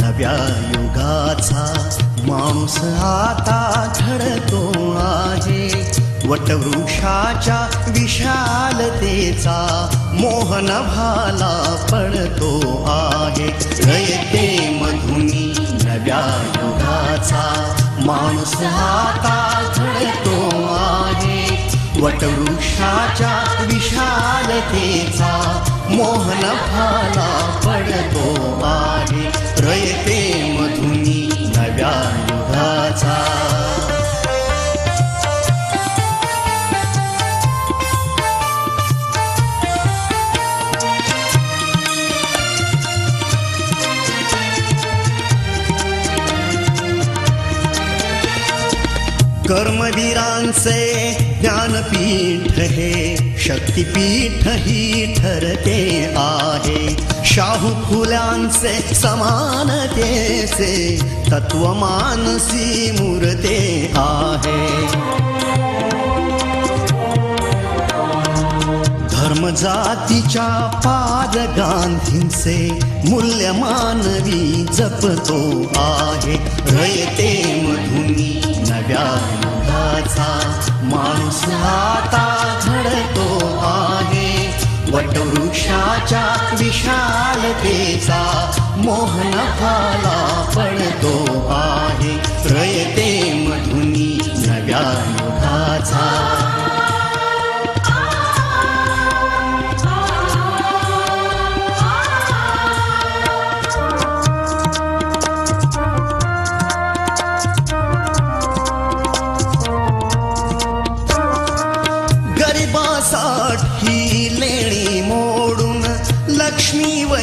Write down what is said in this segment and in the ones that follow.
नव्या युगाचा. माणूस आता घडतो आहे. वटवृक्षाच्या विशालतेचा मोहन भाला पडतो आहे. कळते मधुनी नव्या युगाचा. माणूस आता घडतो वटवृक्षाच्या विशालतेचा मोहन फाला पडतो आहे रयते कर्मवीरांचे ज्ञानपीठ हे शक्तिपीठ ही ठरते आहे। शाहू फुल्यांचे समानतेचे तत्वमानसी मूर्ते आहे। धर्म जातीच्या पाद गांधींचे मूल्य मानवी जपतो आहे। रयते मधुनी विशालतेचा मोहन फाला पडतो आहे. रयते मधुनी नव्या युगाचा. गरिबासाठी लेणी मो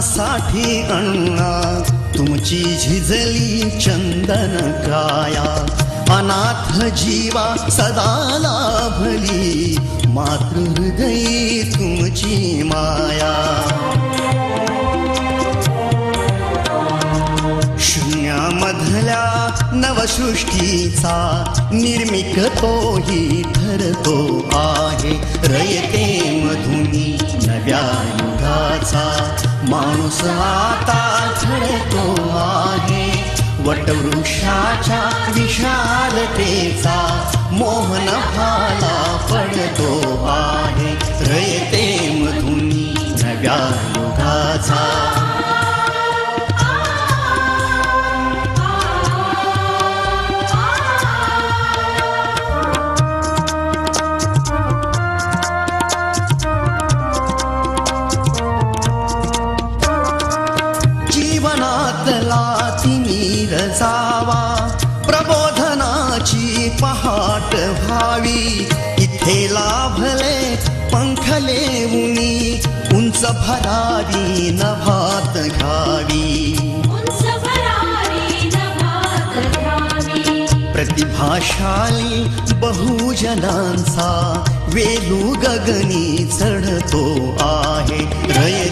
साठी अण्णा तुमची झिजली चंदन काया. अनाथ जीवा सदा लाभली मातृहृदयी तुमची माया. शून्यामधल्या नवसृष्टीचा निर्मिक तोही ठरतो आहे. रयते मधुनी नव्या युगाचा. माणूस आता घडतो आहे. वटवृक्षाच्या विशालतेचा मोहन फाला पहाट भावी. इथे लाभले पंखले उनी उंच भरावी नभात घावी. प्रतिभाशाली बहुजनांचा वेलू गगनी चढतो आहे. रय